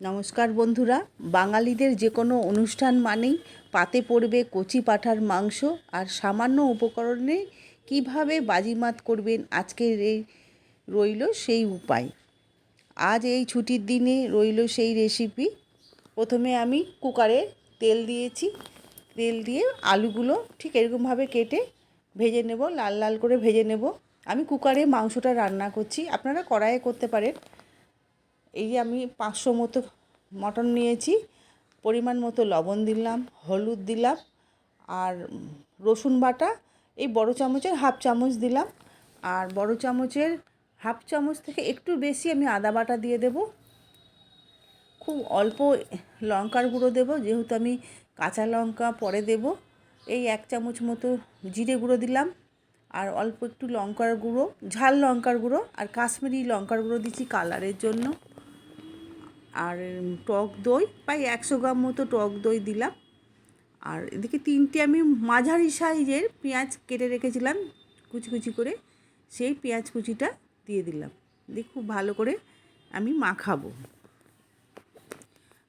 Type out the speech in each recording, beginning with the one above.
নমস্কার বন্ধুরা, বাঙালিদের যে কোনো অনুষ্ঠান মানেই পাতে পড়বে কচি পাঁঠার মাংস আর সামান্য উপকরণে কীভাবে বাজিমাত করবেন আজকের এই রইল সেই উপায়। আজ এই ছুটির দিনে রইল সেই রেসিপি প্রথমে আমি কুকারে তেল দিয়েছি। তেল দিয়ে আলুগুলো ঠিক এরকমভাবে কেটে ভেজে নেব, লাল লাল করে ভেজে নেব। আমি কুকারে মাংসটা রান্না করছি। আপনারা কড়াইয়ে করতে পারেন। এই আমি পাঁচশো মতো মটন নিয়েছি, পরিমাণ মতো লবণ দিলাম, হলুদ দিলাম, আর রসুন বাটা, এই বড় চামচের হাফ চামচ দিলাম, আর বড় চামচের হাফ চামচ থেকে একটু বেশি আমি আদা বাটা দিয়ে দেব। খুব অল্প লঙ্কার গুঁড়ো দেবো, যেহেতু আমি কাঁচা লঙ্কা পরে দেব। এই এক চামচ মতো জিরে গুঁড়ো দিলাম, আর অল্প একটু লঙ্কার গুঁড়ো, ঝাল লঙ্কার গুঁড়ো, আর কাশ্মীরি লঙ্কার গুঁড়ো দিচ্ছি কালারের জন্য। আর টক দই, প্রায় একশো গ্রাম মতো টক দই দিলাম। আর এদিকে তিনটে আমি মাঝারি সাইজের পেঁয়াজ কেটে রেখেছিলাম, কুচি কুচি করে। সেই পেঁয়াজ কুচিটা দিয়ে দিলাম। দিয়ে খুব ভালো করে আমি মাখাবো।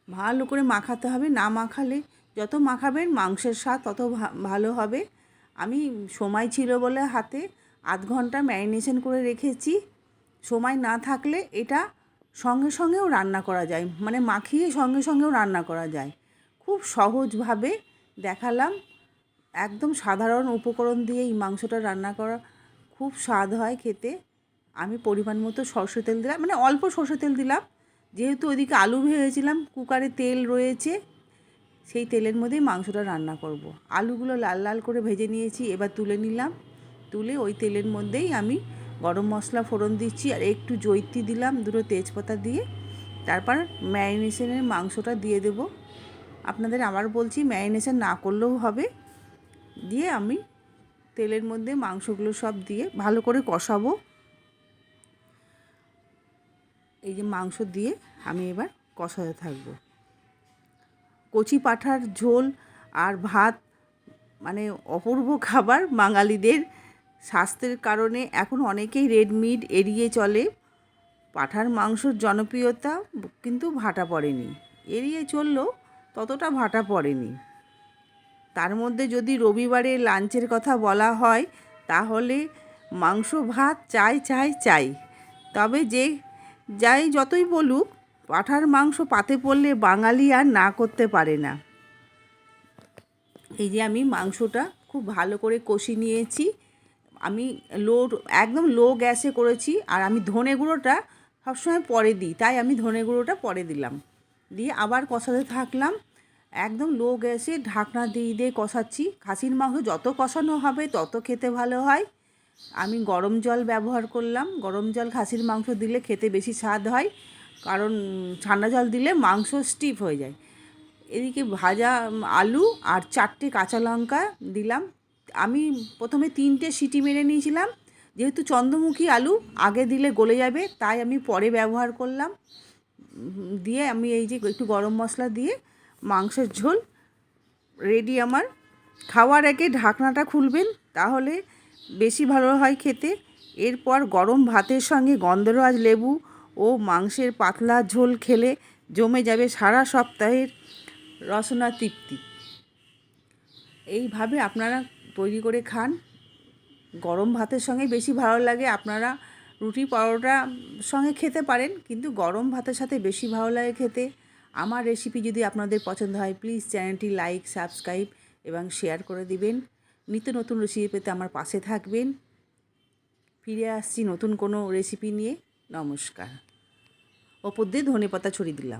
ভালো করে মাখাতে হবে। না মাখালে যত মাখাবেন মাংসের স্বাদ তত ভালো হবে। আমি, সময় ছিল বলে হাতে আধ ঘণ্টা ম্যারিনেশন করে রেখেছি। সময় না থাকলে এটা সঙ্গে সঙ্গেও রান্না করা যায় মানে মাখিয়ে সঙ্গে সঙ্গেও রান্না করা যায়। খুব সহজভাবে দেখালাম, একদম সাধারণ উপকরণ দিয়ে এই মাংসটা রান্না করা খুব স্বাদ হয় খেতে। আমি পরিমাণ মতো সর্ষে তেল দিলাম মানে অল্প সর্ষে তেল দিলাম। যেহেতু ওইদিকে আলু ভেজেছিলাম, কুকারে তেল রয়েছে, সেই তেলের মধ্যেই মাংসটা রান্না করব। আলুগুলো লাল লাল করে ভেজে নিয়েছি, এবার তুলে নিলাম। তুলে ওই তেলের মধ্যেই আমি গরম মশলা ফোড়ন দিচ্ছি আর একটু জৈত্রী দিলাম, দুটো তেজপাতা দিয়ে। তারপর ম্যারিনেশনের মাংসটা দিয়ে দেব। আপনাদের আবার বলছি, ম্যারিনেশন না করলেও হবে। দিয়ে আমি তেলের মধ্যে মাংসগুলো সব দিয়ে ভালো করে কষাবো। এই যে মাংস দিয়ে আমি এবার কষাতে থাকব। কচি পাঠার ঝোল আর ভাত মানে অপূর্ব খাবার বাঙালিদের। স্বাস্থ্যের কারণে এখন অনেকেই রেড মিট এড়িয়ে চলে। পাঠার মাংসর জনপ্রিয়তা কিন্তু ভাটা পড়েনি। এড়িয়ে চললেও ততটা ভাটা পড়েনি। তার মধ্যে যদি রবিবারে লাঞ্চের কথা বলা হয়, তাহলে মাংস, ভাত, চাই চাই চাই। তবে যে যাই যতই বলুক, পাঠার মাংস পাতে পড়লে বাঙালি আর না করতে পারে না। এই যে আমি মাংসটা খুব ভালো করে কষি নিয়েছি। আমি লো, একদম লো গ্যাসে করেছি, আর আমি ধনে গুঁড়োটা সবসময় পরে দিই, তাই আমি ধনে গুঁড়োটা পরে দিলাম। দিয়ে আবার কষাতে থাকলাম, একদম লো গ্যাসে ঢাকনা দিয়ে দিয়ে কষাচ্ছি। খাসির মাংস যত কষানো হবে, তত খেতে ভালো হয়। আমি গরম জল ব্যবহার করলাম, গরম জল খাসির মাংস দিলে খেতে বেশি স্বাদ হয়, কারণ ঠান্ডা জল দিলে মাংস স্টিফ হয়ে যায়। এদিকে ভাজা আলু আর চারটে কাঁচা লঙ্কা দিলাম আমি প্রথমে তিনটে সিটি মেরে নিয়েছিলাম। যেহেতু চন্দ্রমুখী আলু আগে দিলে গলে যাবে, তাই আমি পরে ব্যবহার করলাম। দিয়ে আমি এই যে একটু গরম মশলা দিয়ে মাংসের ঝোল রেডি আমার। খাওয়ার আগে ঢাকনাটা খুলবেন, তাহলে বেশি ভালো হয় খেতে। এরপর গরম ভাতের সঙ্গে গন্ধরাজ লেবু ও মাংসের পাতলা ঝোল খেলে জমে যাবে সারা সপ্তাহের রসনা তৃপ্তি। এইভাবে আপনারা তৈরি করে খান। গরম ভাতের সঙ্গে বেশি ভালো লাগে। আপনারা রুটি পরোটা সঙ্গে খেতে পারেন, কিন্তু গরম ভাতের সাথে বেশি ভালো লাগে খেতে। আমার রেসিপি যদি আপনাদের পছন্দ হয় প্লিজ চ্যানেলটি লাইক সাবস্ক্রাইব এবং শেয়ার করে দিবেন। নিত্য নতুন রেসিপি পেতে আমার পাশে থাকবেন। ফিরে আসছি নতুন কোনো রেসিপি নিয়ে। নমস্কার। ওপর দিয়ে ধনে পাতা ছড়িয়ে দিলাম।